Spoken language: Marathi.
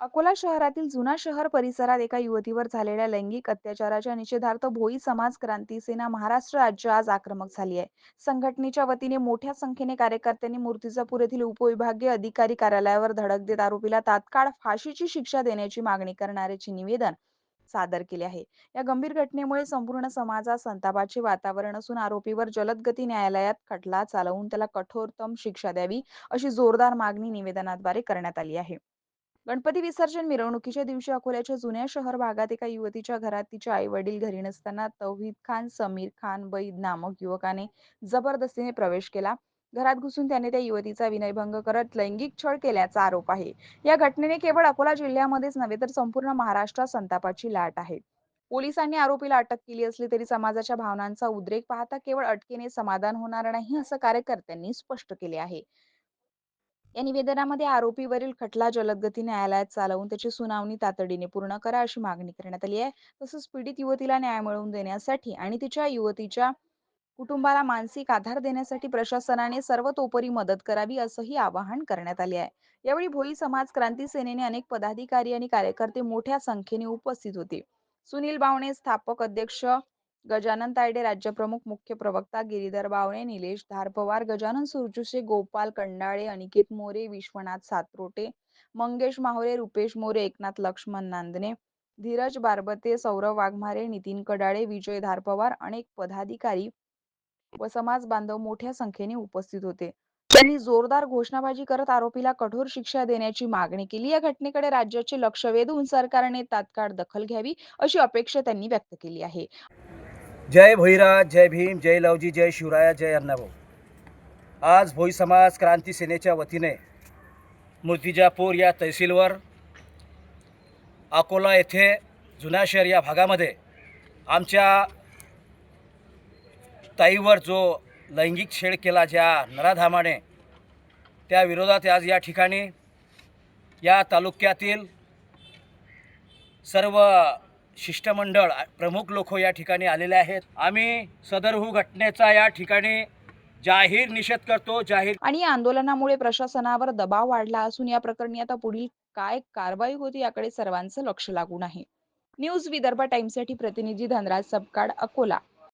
अकोला शहरातील जुना शहर परिसरात एका युवतीवर झालेल्या लैंगिक अत्याचाराच्या निषेधार्थ भोई समाज क्रांती सेना महाराष्ट्र राज्य आज आक्रमक झाली आहे. संघटनेच्या वतीने मोठ्या संख्येने कार्यकर्त्यांनी मूर्तिजापूर येथील उपविभागीय अधिकारी कार्यालयावर धडक देत आरोपीला तात्काळ फाशीची शिक्षा देण्याची मागणी करणाऱ्याचे निवेदन सादर केले आहे. या गंभीर घटनेमुळे संपूर्ण समाजात संतापाचे वातावरण असून आरोपीवर जलदगती न्यायालयात खटला चालवून त्याला कठोरतम शिक्षा द्यावी अशी जोरदार मागणी निवेदनाद्वारे करण्यात आली आहे. गणपती विसर्जन मिरवणुकीच्या दिवशी अकोल्याच्या जुन्या शहर भागात एका युवतीच्या घरात तिचे आई वडील घरी नसताना तौहीद खान समीर खान बैद नामक युवकाने जबरदस्तीने प्रवेश केला. घरात घुसून त्याने त्या युवतीचा विनयभंग करत लैंगिक छळ केल्याचा आरोप आहे. या घटनेने केवळ अकोला जिल्ह्यामध्येच नव्हे तर संपूर्ण महाराष्ट्रात संतापाची लाट आहे. पोलिसांनी आरोपीला अटक केली असली तरी समाजाच्या भावनांचा उद्रेक पाहता केवळ अटकेने समाधान होणार नाही असं कार्यकर्त्यांनी स्पष्ट केले आहे. या निवेदनामध्ये आरोपीवरील खटला जलदगती न्यायालयात चालवून त्याची सुनावणी तातडीने पूर्ण करा अशी मागणी करण्यात आली आहे. तसंच पीडित युवतीला न्याय मिळवून देण्यासाठी आणि तिच्या युवतीच्या कुटुंबाला मानसिक आधार देण्यासाठी प्रशासनाने सर्वतोपरी मदत करावी असंही आवाहन करण्यात आले आहे. यावेळी भोई समाज क्रांती सेनेने अनेक पदाधिकारी आणि कार्यकर्ते मोठ्या संख्येने उपस्थित होते. सुनील बावणे स्थापक अध्यक्ष गजानन तायडे राज्यप्रमुख मुख्य प्रवक्ता गिरीधर बावणे निलेश धारपवार गजानन सुरजुसे गोपाल कंडाळे अनिकेत मोरे विश्वनाथ सातरोटे मंगेश माहुरे रुपेश मोरे एकनाथ लक्ष्मण नांदणे धीरज बारबते सौरव वाघमारे नितीन कडाळे विजय धारपवार अनेक पदाधिकारी व समाज बांधव मोठ्या संख्येने उपस्थित होते. त्यांनी जोरदार घोषणाबाजी करत आरोपीला कठोर शिक्षा देण्याची मागणी केली. या घटनेकडे राज्याचे लक्ष वेधून सरकारने तात्काळ दखल घ्यावी अशी अपेक्षा त्यांनी व्यक्त केली आहे. जय भोईरा जय भीम जय लवजी जय शिवराया जय अण्णाभाऊ. आज भोई समाज क्रांती सेनेच्या वतीने मूर्तिजापूर या तहसीलवर अकोला येथे जुना शहर या भागामध्ये आमच्या ताईवर जो लैंगिक छेड केला ज्या नराधामाने त्या विरोधात आज या ठिकाणी या तालुक्यातील सर्व शिष्टमंडळ प्रमुख लोक या ठिकाणी आलेले आहेत. आम्ही सदरहू घटनेचा या ठिकाणी जाहीर निषेध करतो. जाहीर आणि आंदोलनामुळे प्रशासनावर दबाव वाढला असून या प्रकरणी आता पुढील काय कारवाई होती याकडे सर्वांचं लक्ष लागून आहे. न्यूज विदर्भ टाइम्ससाठी प्रतिनिधी धनराज सपकाड अकोला.